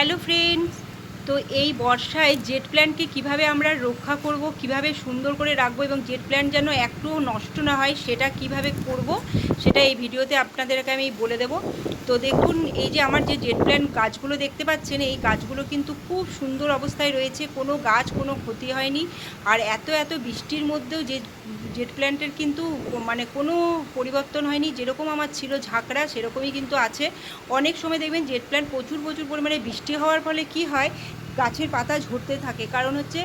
Hello friends, তো এই বর্ষায় জেট প্ল্যানকে কীভাবে আমরা রক্ষা করব, কীভাবে সুন্দর করে রাখব এবং জেট প্ল্যান যেন একটু নষ্ট না হয়, সেটা কীভাবে করব, সেটা এই ভিডিওতে আপনাদেরকে আমি বলে দেব। তো দেখুন, এই যে আমার যে জেট প্ল্যান গাছগুলো দেখতে পাচ্ছেন, এই গাছগুলো কিন্তু খুব সুন্দর অবস্থায় রয়েছে, কোনো গাছ কোনো ক্ষতি হয়নি। আর এত এত বৃষ্টির মধ্যেও যে জেট প্ল্যান্টের কিন্তু মানে কোনো পরিবর্তন হয়নি। যেরকম আমার ছিল ঝাঁকড়া, সেরকমই কিন্তু আছে। অনেক সময় দেখবেন জেট প্ল্যান্ট প্রচুর প্রচুর পরিমাণে বৃষ্টি হওয়ার ফলে কি হয়? গাছের পাতা ঝরতে থাকে। কারণ হচ্ছে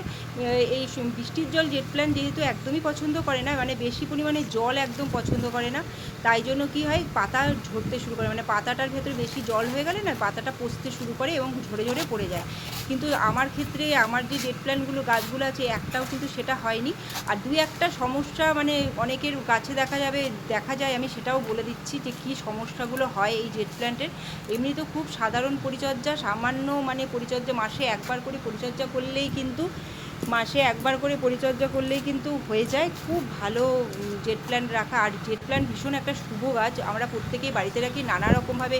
এই বৃষ্টির জল জেট প্ল্যান্ট যেহেতু একদমই পছন্দ করে না মানে বেশি পরিমাণে জল একদম পছন্দ করে না, তাই জন্য কি হয়, পাতা ঝরতে শুরু করে মানে পাতাটার ভেতরে বেশি জল হয়ে গেলে না, পাতাটা পচতে শুরু করে এবং ঝরে ঝরে পড়ে যায়। কিন্তু আমার ক্ষেত্রে আমার যে জেট প্ল্যান্টগুলো গাছগুলো আছে, একটাও কিন্তু সেটা হয়নি। আর দুই একটা সমস্যা মানে অনেকের গাছে দেখা যাবে, দেখা যায়, আমি সেটাও বলে দিচ্ছি যে কী সমস্যাগুলো হয় এই জেট প্ল্যান্টের এমনি তো খুব সাধারণ পরিচর্যা, সামান্য মানে পরিচর্যা মাসে একবার করে পরিচর্যা করলেই কিন্তু, মাসে একবার করে পরিচর্যা করলেই কিন্তু হয়ে যায়। খুব ভালো জেট প্ল্যান্ট রাখা। আর জেট প্ল্যান্ট ভীষণ একটা শুভ গাছ। আমরা প্রত্যেকেই বাড়িতে রাখি। নানা রকমভাবে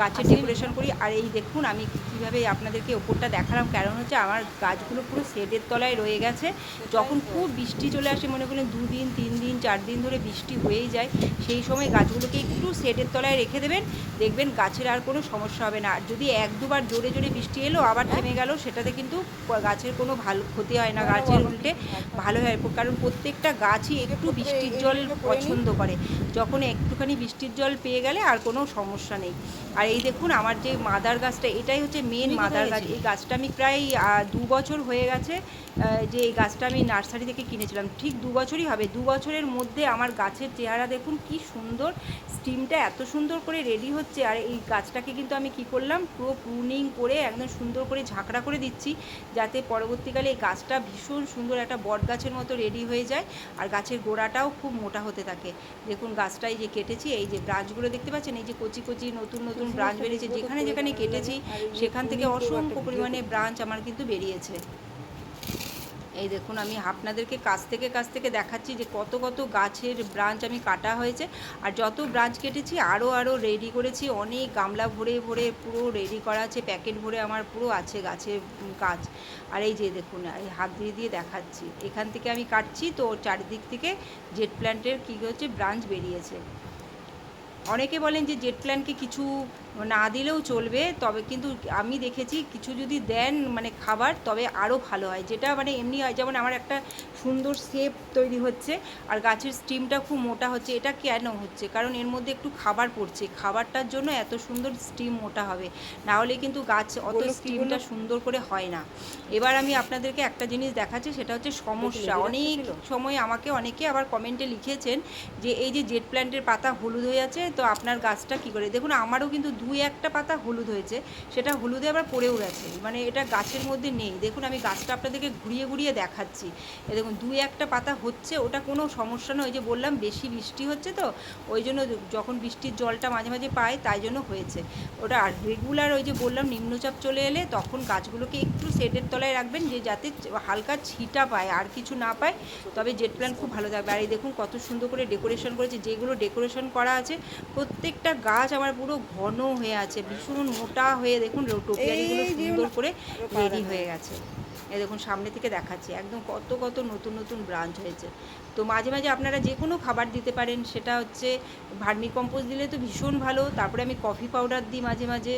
গাছের ডেকোরেশন করি আর এই দেখুন আমি কীভাবে আপনাদেরকে ওপরটা দেখালাম। কারণ হচ্ছে আমার গাছগুলো পুরো শেডের তলায় রয়ে গেছে। যখন খুব বৃষ্টি চলে আসে মনে করেন দুদিন তিন দিন চার দিন ধরে বৃষ্টি হয়েই যায় সেই সময় গাছগুলোকে একটু শেডের তলায় রেখে দেবেন। দেখবেন গাছের আর কোনো সমস্যা হবে না। আর যদি এক দুবার জোরে জোরে বৃষ্টি এলো আবার থেমে গেল সেটাতে কিন্তু গাছের কোনো ভালো ক্ষতি হয় না গাছের উল্টে ভালো হয়। কারণ প্রত্যেকটা গাছই একটু বৃষ্টির জল পছন্দ করে। যখন একটুখানি বৃষ্টির জল পেয়ে গেলে আর কোনো সমস্যা নেই। আর এই দেখুন আমার যে মাদার গাছটা এটাই হচ্ছে মেন মাদার গাছ। এই গাছটা আমি প্রায় দু বছর হয়ে গেছে যে এই গাছটা আমি নার্সারি থেকে কিনেছিলাম। ঠিক দু বছরই হবে দু বছরের মধ্যে আমার গাছের চেহারা দেখুন কি সুন্দর স্টিমটা এত সুন্দর করে রেডি হচ্ছে। আর এই গাছটাকে কিন্তু আমি কি করলাম পুরো প্রুনিং করে একদম সুন্দর করে ঝাঁকড়া করে দিচ্ছি যাতে পরবর্তীকালে এই গাছটা ভীষণ সুন্দর একটা বট গাছের মতো রেডি হয়ে যায় আর গাছের গোড়াটাও খুব মোটা হতে থাকে। দেখুন গাছটা এই যে কেটেছি এই যে ব্রাঞ্চগুলো দেখতে পাচ্ছেন এই যে কচি কচি নতুন নতুন ব্রাঞ্চ বেরিয়েছে। যেখানে যেখানে কেটেছি, সেখান থেকে অসংখ্য পরিমাণে ব্রাঞ্চ আমার কিন্তু বেরিয়েছে। এই দেখুন, আমি আপনাদেরকে কাছ থেকে কাছ থেকে দেখাচ্ছি যে কত কত গাছের ব্রাঞ্চ আমি কাটা হয়েছে। আর যত ব্রাঞ্চ কেটেছি আরও আরও রেডি করেছি। অনেক গামলা ভরে ভরে পুরো রেডি করা আছে, প্যাকেট ভরে আমার পুরো আছে গাছের গাছ আর এই যে দেখুন এই হাত দিয়ে দিয়ে দেখাচ্ছি। এখান থেকে আমি কাটছি, তো চারিদিক থেকে জেট প্ল্যান্টের কী হচ্ছে, ব্রাঞ্চ বেরিয়েছে। অনেকে বলেন যে জেট প্ল্যানকে কিছু না দিলেও চলবে তবে কিন্তু আমি দেখেছি কিছু যদি দেন মানে খাবার তবে আরও ভালো হয়। যেটা মানে এমনি হয় যেমন আমার একটা সুন্দর শেপ তৈরি হচ্ছে আর গাছের স্টিমটা খুব মোটা হচ্ছে এটা কেন হচ্ছে? কারণ এর মধ্যে একটু খাবার পড়ছে খাবারটার জন্য এত সুন্দর স্টিম মোটা হবে। না হলে কিন্তু গাছ অত স্টিমটা সুন্দর করে হয় না। এবার আমি আপনাদেরকে একটা জিনিস দেখাচ্ছি সেটা হচ্ছে সমস্যা। অনেক সময় আমাকে অনেকে আবার কমেন্টে লিখেছেন যে এই যে জেট প্ল্যান্টের পাতা হলুদ হয়ে আছে তো আপনার গাছটা কী করে? দেখুন আমারও কিন্তু দুই একটা পাতা হলুদ হয়েছে, সেটা হলুদে আবার পড়েও গেছে। মানে এটা গাছের মধ্যে নেই। দেখুন, আমি গাছটা আপনাদেরকে ঘুরিয়ে ঘুরিয়ে দেখাচ্ছি। এ দেখুন, দুই একটা পাতা হচ্ছে, ওটা কোনো সমস্যা নয়। যে বললাম, বেশি বৃষ্টি হচ্ছে তো, ওই জন্য যখন বৃষ্টির জলটা মাঝে মাঝে পায়, তাই জন্য হয়েছে। ওটা আর রেগুলার ওই যে বললাম, নিম্নচাপ চলে এলে তখন গাছগুলোকে একটু শেডের তলায় রাখবেন, যে যাতে হালকা ছিটা পায়, আর কিছু না পায়। তবে জেট প্ল্যান খুব ভালো থাকবে। আর এই দেখুন, কত সুন্দর করে ডেকোরেশন করেছে। যেগুলো ডেকোরেশন করা আছে, প্রত্যেকটা গাছ আমার পুরো ঘন হয়ে আছে। ভীষণ মোটা হয়ে দেখুন টোপিয়ারিগুলো সুন্দর করে রেডি হয়ে গেছে। এই দেখুন, সামনে থেকে দেখাচ্ছি। একদম কত কত নতুন নতুন ব্রাঞ্চ হয়েছে। তো মাঝে মাঝে আপনারা যে কোনো খাবার দিতে পারেন, সেটা হচ্ছে ভার্মি কম্পোস্ট দিলে তো ভীষণ ভালো। তারপরে আমি কফি পাউডার দিই মাঝে মাঝে।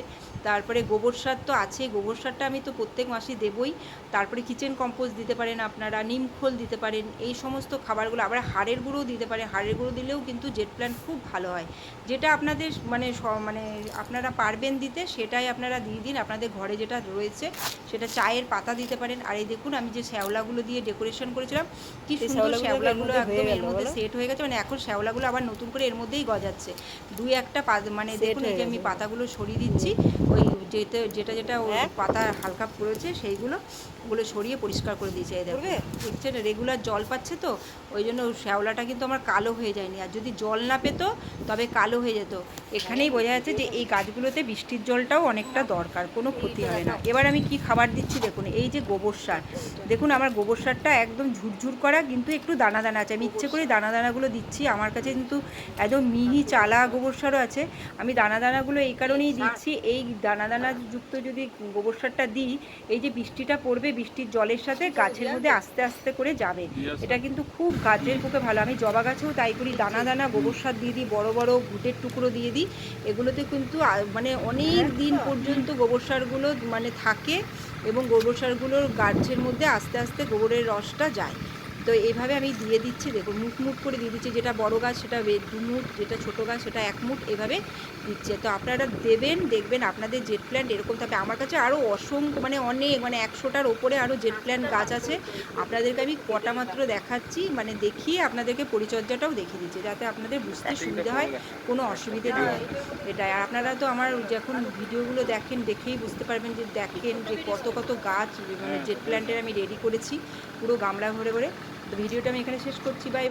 তারপরে গোবর সার তো আছে, গোবর সারটা আমি তো প্রত্যেক মাসেই দেবই। তারপরে কিচেন কম্পোস্ট দিতে পারেন আপনারা, নিম খোল দিতে পারেন। এই সমস্ত খাবারগুলো, আবার হাড়ের গুঁড়োও দিতে পারেন হাড়ের গুঁড়ো দিলেও কিন্তু জেট প্ল্যান্ট খুব ভালো হয়। যেটা আপনাদের মানে মানে আপনারা পারবেন দিতে, সেটাই আপনারা দিয়ে দিন। আপনাদের ঘরে যেটা রয়েছে সেটা চায়ের পাতা দিতে পারেন। আর এই দেখুন আমি যে শ্যাওলাগুলো দিয়ে ডেকোরেশন করেছিলাম কি সুন্দর শ্যাওলাগুলো একদম এর মধ্যে সেট হয়ে গেছে। মানে এখন শ্যাওলাগুলো আবার নতুন করে এর মধ্যেই গজাচ্ছে। দুই একটা মানে দেখুন এই যে আমি পাতাগুলো সরিয়ে দিচ্ছি। ওই যেটা যেটা যেটা ওই হ্যাঁ? পাতা হালকা পড়েছে সেইগুলো ওগুলো সরিয়ে পরিষ্কার করে দিয়েছে এই দেখো। দেখছেন? রেগুলার জল পাচ্ছে তো ওই জন্য শ্যাওলাটা কিন্তু আমার কালো হয়ে যায়নি। আর যদি জল না পেতো তবে কালো হয়ে যেত। এখানেই বোঝা যাচ্ছে যে এই গাছগুলোতে বৃষ্টির জলটাও অনেকটা দরকার কোনো ক্ষতি হয় না। এবার আমি কি খাবার দিচ্ছি দেখুন এই যে গোবর সার। দেখুন আমার গোবর সারটা একদম ঝুরঝুর করা কিন্তু একটু দানা দানা আছে। আমি ইচ্ছে করে দানা দানাগুলো দিচ্ছি আমার কাছে কিন্তু একদম মিহি চালা গোবর সারও আছে। আমি দানা দানাগুলো এই কারণেই দিচ্ছি এই দানা দানা যুক্ত যদি গোবর সারটা দিই, এই যে বৃষ্টিটা পড়বে, বৃষ্টির জলের সাথে গাছের মধ্যে আস্তে আস্তে করে যাবে। এটা কিন্তু খুব গাছের পক্ষে ভালো। আমি জবা গাছেও তাই করি। দানা দানা গোবর সার দিয়ে দিই, বড় বড় ঘুটের টুকরো দিয়ে দিই। এগুলোতে কিন্তু মানে অনেক দিন পর্যন্ত গোবর সারগুলো মানে থাকে এবং গোবর সারগুলোর গাছের মধ্যে আস্তে আস্তে গোবরের রসটা যায়। তো এইভাবে আমি দিয়ে দিচ্ছি দেখুন মুখ মুখ করে দিয়ে দিচ্ছি যেটা বড় গাছ সেটা দু মুঠ যেটা ছোটো গাছ সেটা এক মুঠ এভাবে দিচ্ছে। তো আপনারা দেবেন দেখবেন আপনাদের জেট প্ল্যান্ট এরকম থাকবে আমার কাছে আরও অসংখ্য মানে অনেক মানে একশোটার ওপরে আরও জেট প্ল্যান্ট গাছ আছে। আপনাদেরকে আমি কটা মাত্র দেখাচ্ছি মানে দেখিয়ে আপনাদেরকে পরিচর্যাটাও দেখিয়ে দিচ্ছি যাতে আপনাদের বুঝতে সুবিধা হয় কোনো অসুবিধে না হয়। এটাই আর আপনারা তো আমার যখন ভিডিওগুলো দেখেন দেখেই বুঝতে পারবেন যে দেখেন যে কত কত গাছ মানে জেট প্ল্যান্টের আমি রেডি করেছি পুরো গামলা ভরে ভরে। তো ভিডিওটা আমি এখানে শেষ করছি বাই